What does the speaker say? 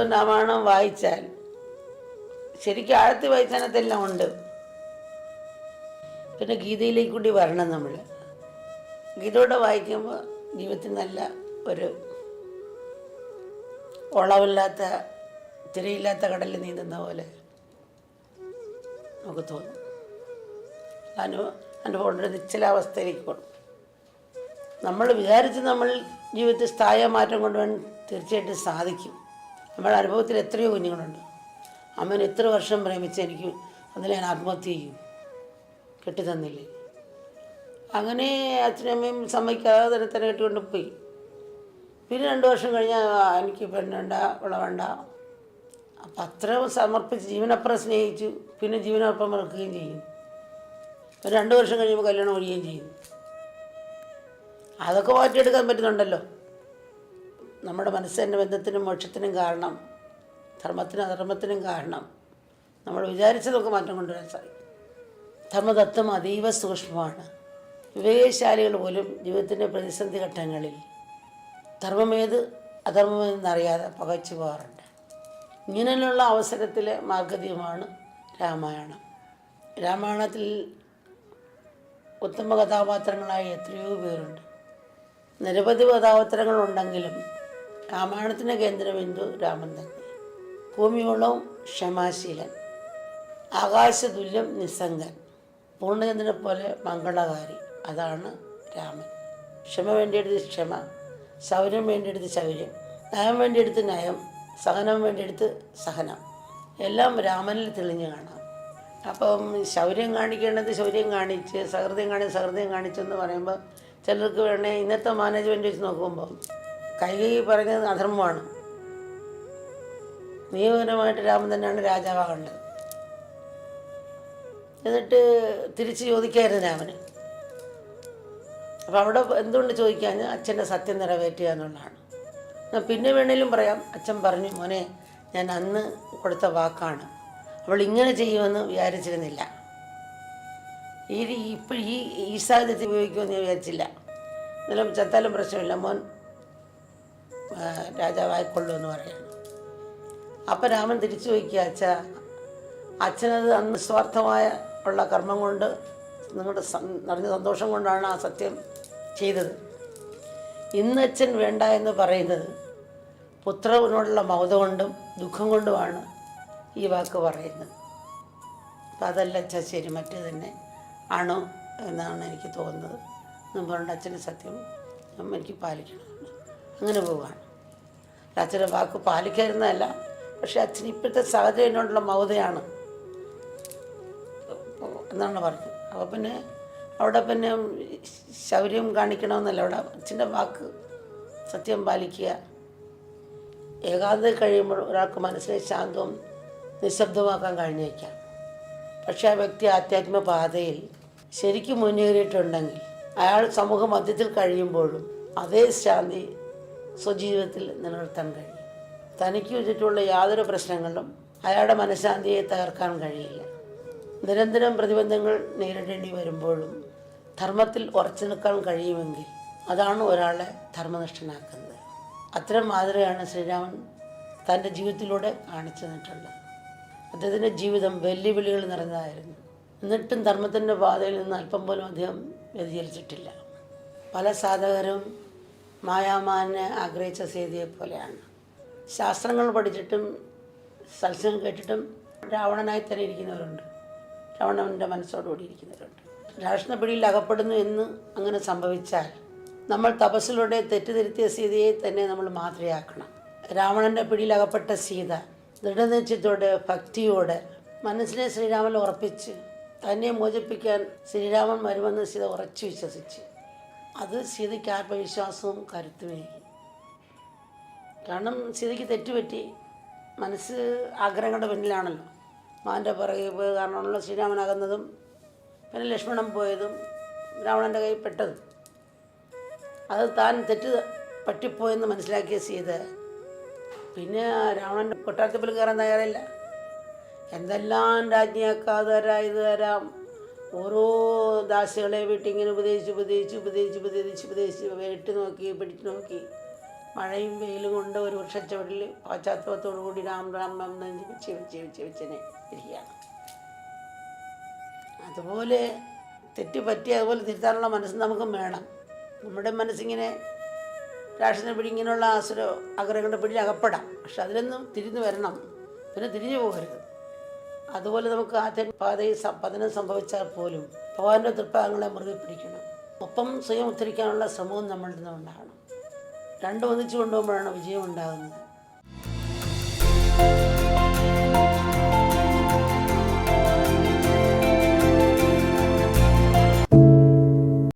മഹാഭാരതവും രാമായണം വായിച്ചാൽ ശരിക്കും ആഴത്തിൽ വായിച്ചതിനകത്തെല്ലാം ഉണ്ട്. പിന്നെ ഗീതയിലേക്ക് കൂടി വരണം നമ്മൾ. ഗീതയോടെ വായിക്കുമ്പോൾ ജീവിതത്തിൽ നല്ല ഒരു ഉളവില്ലാത്ത തിരയില്ലാത്ത കടലിൽ നീന്തുന്ന പോലെ നമുക്ക് തോന്നും. അനു അനുഭവം നിശ്ചലാവസ്ഥയിലേക്ക് നമ്മൾ വിചാരിച്ച് നമ്മൾ ജീവിതത്തിൽ സ്ഥായ മാറ്റം കൊണ്ടുവരാൻ തീർച്ചയായിട്ടും സാധിക്കും. നമ്മുടെ അനുഭവത്തിൽ എത്രയോ കുഞ്ഞുങ്ങളുണ്ട്. അമ്മൻ എത്ര വർഷം പ്രേമിച്ച് എനിക്ക് അതിൽ ഞാൻ ആത്മഹത്യ ചെയ്യും. കെട്ടിത്തന്നില്ലേ. അങ്ങനെ അച്ഛനും അമ്മയും സമ്മതിക്കാതെ തന്നെ തന്നെ കെട്ടിക്കൊണ്ട് പോയി. പിന്നെ രണ്ട് വർഷം കഴിഞ്ഞാൽ എനിക്ക് പെണ്ണുണ്ട വിളവണ്ട അപ്പം അത്ര സമർപ്പിച്ച് ജീവനപ്പുറം സ്നേഹിച്ചു. പിന്നെ ജീവനപ്പുറം മറക്കുകയും ചെയ്യും. രണ്ട് വർഷം കഴിയുമ്പോൾ കല്യാണം ഒഴിയുകയും ചെയ്യും. അതൊക്കെ മാറ്റിയെടുക്കാൻ പറ്റുന്നുണ്ടല്ലോ. നമ്മുടെ മനസ്സിന്റെ ബന്ധത്തിനും മോക്ഷത്തിനും കാരണം ധർമ്മത്തിനും അധർമ്മത്തിനും കാരണം നമ്മൾ വിചാരിച്ചതൊക്കെ മാറ്റം കൊണ്ടുവരാൻ സാധിക്കും. ധർമ്മതത്വം അതീവ സൂക്ഷ്മമാണ്. വിവേകശാലികൾ പോലും ജീവിതത്തിന്റെ പ്രതിസന്ധി ഘട്ടങ്ങളിൽ ധർമ്മമേത് അധർമ്മമെന്നറിയാതെ പകച്ചു പോകാറുണ്ട്. ഇങ്ങനെയുള്ള അവസരത്തിലെ മാർഗദീയമാണ് രാമായണം. രാമായണത്തിൽ ഉത്തമ കഥാപാത്രങ്ങളായി എത്രയോ പേരുണ്ട്. നിരവധി കഥാപാത്രങ്ങളുണ്ടെങ്കിലും രാമായണത്തിന്റെ കേന്ദ്രബിന്ദു രാമൻ തന്നെ. ഭൂമിയോളവും ക്ഷമാശീലൻ. ആകാശതുല്യം നിസ്സംഗൻ. പൂർണചന്ദ്രനെ പോലെ മംഗളകാരി. അതാണ് രാമൻ. ക്ഷമ വേണ്ടിയെടുത്ത് ക്ഷമ ശൗര്യം വേണ്ടിയെടുത്ത് ശൗര്യം നയം വേണ്ടിയെടുത്ത് നയം സഹനം വേണ്ടിയെടുത്ത് സഹനം. എല്ലാം രാമനിൽ തെളിഞ്ഞു കാണാം. അപ്പം ശൗര്യം കാണിക്കേണ്ടത് ശൗര്യം കാണിച്ച് സഹൃദയം കാണിച്ച് സഹൃദയം കാണിച്ചെന്ന് പറയുമ്പോൾ ചിലർക്ക് വേണേൽ ഇന്നത്തെ മാനേജ്മെന്റ് വെച്ച് നോക്കുമ്പോൾ കൈകൈ പറഞ്ഞത് അധർമ്മമാണ്. നിയമപരമായിട്ട് രാമൻ തന്നെയാണ് രാജാവാകേണ്ടത് എന്നിട്ട് തിരിച്ച് ചോദിക്കായിരുന്നു രാമന്. അപ്പം അവിടെ എന്തുകൊണ്ട് ചോദിക്കാൻ അച്ഛന്റെ സത്യം നിറവേറ്റുക എന്നുള്ളതാണ്. ഞാൻ പിന്നെ വേണേലും പറയാം. അച്ഛൻ പറഞ്ഞു മോനെ ഞാൻ അന്ന് കൊടുത്ത വാക്കാണ്. അവൾ ഇങ്ങനെ ചെയ്യുമെന്ന് വിചാരിച്ചിരുന്നില്ല. ഈ ഇപ്പോൾ ഈ ഈ സാഹചര്യത്തിൽ ഉപയോഗിക്കുമെന്ന് ഞാൻ വിചാരിച്ചില്ല. എന്നാലും ചത്താലും പ്രശ്നമില്ല. മോൻ രാജാവായിക്കൊള്ളൂ എന്ന് പറയുന്നു അപ്പം രാമൻ തിരിച്ചു വയ്ക്കുക അച്ഛ. അച്ഛനത് അന്ന് സ്വാർത്ഥമായ ഉള്ള കർമ്മം കൊണ്ട് നിങ്ങളുടെ നിറഞ്ഞ സന്തോഷം കൊണ്ടാണ് ആ സത്യം ചെയ്തത്. ഇന്ന് അച്ഛൻ വേണ്ട എന്ന് പറയുന്നത് പുത്രവിനോടുള്ള മൗത കൊണ്ടും ദുഃഖം കൊണ്ടുമാണ് ഈ വാക്ക് പറയുന്നത്. അപ്പം അതല്ല അച്ഛ ശരി. മറ്റേ തന്നെ ആണോ എന്നാണ് എനിക്ക് തോന്നുന്നത്. എന്നും അച്ഛന്റെ സത്യം എനിക്ക് പാലിക്കണമെന്ന് അങ്ങനെ പോവുകയാണ് അച്ഛന്റെ വാക്ക് പാലിക്കായിരുന്നതല്ല പക്ഷെ അച്ഛൻ ഇപ്പോഴത്തെ സാഹചര്യം കൊണ്ടുള്ള മൗതയാണ്. എന്നാണ് പറഞ്ഞത്. അപ്പോൾ പിന്നെ അവിടെ പിന്നെ ശൗര്യം കാണിക്കണമെന്നല്ല. അവിടെ അച്ഛന്റെ വാക്ക് സത്യം പാലിക്കുക. ഏകാന്തത കഴിയുമ്പോൾ ഒരാൾക്ക് മനസ്സിനെ ശാന്തവും നിശബ്ദമാക്കാൻ കഴിഞ്ഞേക്കാം. പക്ഷേ ആ വ്യക്തി ആധ്യാത്മ പാതയിൽ ശരിക്കും മുന്നേറിയിട്ടുണ്ടെങ്കിൽ അയാൾ സമൂഹ മധ്യത്തിൽ കഴിയുമ്പോഴും അതേ ശാന്തി സ്വജീവിതത്തിൽ നിലനിർത്താൻ കഴിയും. തനിക്ക് ചുറ്റുമുള്ള യാതൊരു പ്രശ്നങ്ങളിലും അയാളുടെ മനഃശാന്തിയെ തകർക്കാൻ കഴിയില്ല. നിരന്തരം പ്രതിബന്ധങ്ങൾ നേരിടേണ്ടി വരുമ്പോഴും ധർമ്മത്തിൽ ഉറച്ചു നിൽക്കാൻ കഴിയുമെങ്കിൽ അതാണ് ഒരാളെ ധർമ്മനിഷ്ഠനാക്കുന്നത്. അത്തരം മാതൃകയാണ് ശ്രീരാമൻ തന്റെ ജീവിതത്തിലൂടെ കാണിച്ചു തന്നിട്ടുള്ളത്. അദ്ദേഹത്തിന്റെ ജീവിതം വെല്ലുവിളികൾ നിറഞ്ഞതായിരുന്നു. എന്നിട്ടും ധർമ്മത്തിന്റെ പാതയിൽ നിന്ന് അല്പം പോലും അദ്ദേഹം വ്യതിചലിച്ചിട്ടില്ല. പല സാധകരും മായാമാനെ ആഗ്രഹിച്ച സേതിയെ പോലെയാണ് ശാസ്ത്രങ്ങൾ പഠിച്ചിട്ടും സത്സംഗം കേട്ടിട്ടും രാവണനായി തന്നെ ഇരിക്കുന്നവരുണ്ട്. രാവണന്റെ മനസ്സോടുകൂടി ഇരിക്കുന്നവരുണ്ട്. രാഷ്ട്രപിടിയിൽ അകപ്പെടുന്നു എന്ന് അങ്ങനെ സംഭവിച്ചാൽ നമ്മൾ തപസ്സിലൂടെ തെറ്റുതിരുത്തിയ സീതയെ തന്നെ നമ്മൾ മാതൃയാക്കണം രാവണന്റെ പിടിയിൽ അകപ്പെട്ട സീത ദൃഢനിശ്ചയത്തോടെ ഭക്തിയോടെ മനസ്സിനെ ശ്രീരാമൻ ഉറപ്പിച്ച് തന്നെ മോചിപ്പിക്കാൻ ശ്രീരാമൻ വരുമെന്ന് സീത ഉറച്ചു വിശ്വസിച്ച് അത് സീതയ്ക്ക് ആത്മവിശ്വാസവും കരുത്തുമേകി കാരണം സീതയ്ക്ക് തെറ്റുപറ്റി മനസ്സ് ആഗ്രഹങ്ങളുടെ പിന്നിലാണല്ലോ. മാന്റെ പുറകെ പോയത് കാരണമാണല്ലോ ശ്രീരാമനാകുന്നതും പിന്നെ ലക്ഷ്മണൻ പോയതും രാവണന്റെ കയ്യിൽ പെട്ടതും. അത് താൻ തെറ്റ് പറ്റിപ്പോയെന്ന് മനസ്സിലാക്കിയ സീത പിന്നെ രാവണന്റെ കൊട്ടാരത്തിൽ കയറാൻ തയ്യാറില്ല. എന്തെല്ലാം രാജ്ഞിയാക്കാതെ ഇത് തരാം. ഓരോ ദാസികളെ വീട്ടിൽ ഇങ്ങനെ ഉപദേശിച്ച് ഉപദേശിച്ച് ഉപദേശിച്ച് ഉപദേശിച്ച് ഉപദേശിച്ച് വേട്ട് നോക്കി പിടിച്ചു നോക്കി. മഴയും വെയിലും കൊണ്ട് ഒരു വൃക്ഷച്ചവടിൽ പാശ്ചാത്തലത്തോടു കൂടി രാം രാം രാം ജപിച്ച് ജപിച്ച് ജപിച്ചിനെ ഇരിക്കുകയാണ്. അതുപോലെ തെറ്റ് പറ്റി അതുപോലെ തിരുത്താനുള്ള മനസ്സ് നമുക്കും വേണം. നമ്മുടെ മനസ്സിങ്ങനെ രാക്ഷസനെ പിടി ഇങ്ങനെയുള്ള ആസുര ആഗ്രഹങ്ങളുടെ പിടിയിൽ അകപ്പെടാം. പക്ഷെ അതിലൊന്നും തിരിഞ്ഞു വരണം. പിന്നെ തിരിഞ്ഞു പോകരുത്. അതുപോലെ നമുക്ക് ആദ്യ പാതയിൽ പതനം സംഭവിച്ചാൽ പോലും ഭഗവാന്റെ തൃപ്പാദങ്ങളെ മുറുകെ പിടിക്കണം. ഒപ്പം സ്വയം ഉദ്ധരിക്കാനുള്ള ശ്രമവും നമ്മളിൽ നിന്ന് ഉണ്ടാകണം രണ്ടും ഒന്നിച്ചു കൊണ്ടുപോകുമ്പോഴാണ് വിജയം ഉണ്ടാകുന്നത്.